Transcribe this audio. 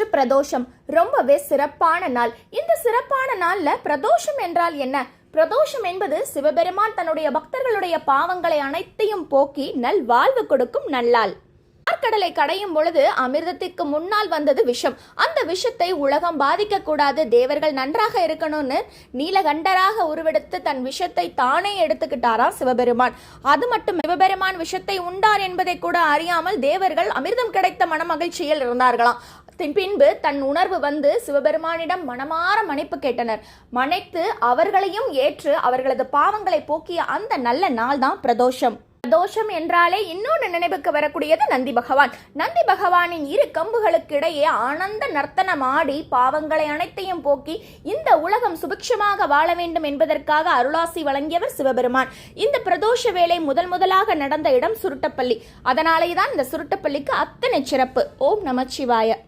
இன்று பிரதோஷம். ரொம்பவே சிறப்பான நாள். இந்த சிறப்பான நாள்ல பிரதோஷம் என்றால் என்ன? பிரதோஷம் என்பது சிவபெருமான் தன்னுடைய பக்தர்களுடைய பாவங்களை அனைத்தையும் போக்கி நல் வாழ்வு கொடுக்கும் நல்லாள். கடலை கடையும் பொழுது அமிர்தத்திற்கு முன்னால் வந்தது விஷம். அந்த விஷத்தை உலகம் பாதிக்க கூடாது தேவர்கள் நன்றாக இருக்கணும்னு நீலகண்டராக உருவெடுத்து தன் விஷத்தை தானே எடுத்துக்கிட்டாராம் சிவபெருமான். அது மட்டும் சிவபெருமான் விஷத்தை உண்டார் என்பதை கூட அறியாமல் தேவர்கள் அமிர்தம் கிடைத்த மனமகிழ்ச்சியில் இருந்தார்களாம். தின் பின்பு தன் உணர்வு வந்து சிவபெருமானிடம் மனமாற மன்னிப்பு கேட்டனர். மன்னித்து அவர்களையும் ஏற்று அவர்களது பாவங்களை போக்கிய அந்த நல்ல நாள் தான் பிரதோஷம். பிரதோஷம் என்றாலே இன்னொன்று நினைவுக்கு வரக்கூடியது நந்தி பகவான். நந்தி பகவானின் இரு கம்புகளுக்கு இடையே ஆனந்த நர்த்தனம் ஆடி பாவங்களை அனைத்தையும் போக்கி இந்த உலகம் சுபிக்ஷமாக வாழ வேண்டும் என்பதற்காக அருளாசி வழங்கியவர் சிவபெருமான். இந்த பிரதோஷ வேலை முதல் முதலாக நடந்த இடம் சுருட்டப்பள்ளி. அதனாலே தான் இந்த சுருட்டப்பள்ளிக்கு அத்தனை சிறப்பு. ஓம் நமச்சிவாய.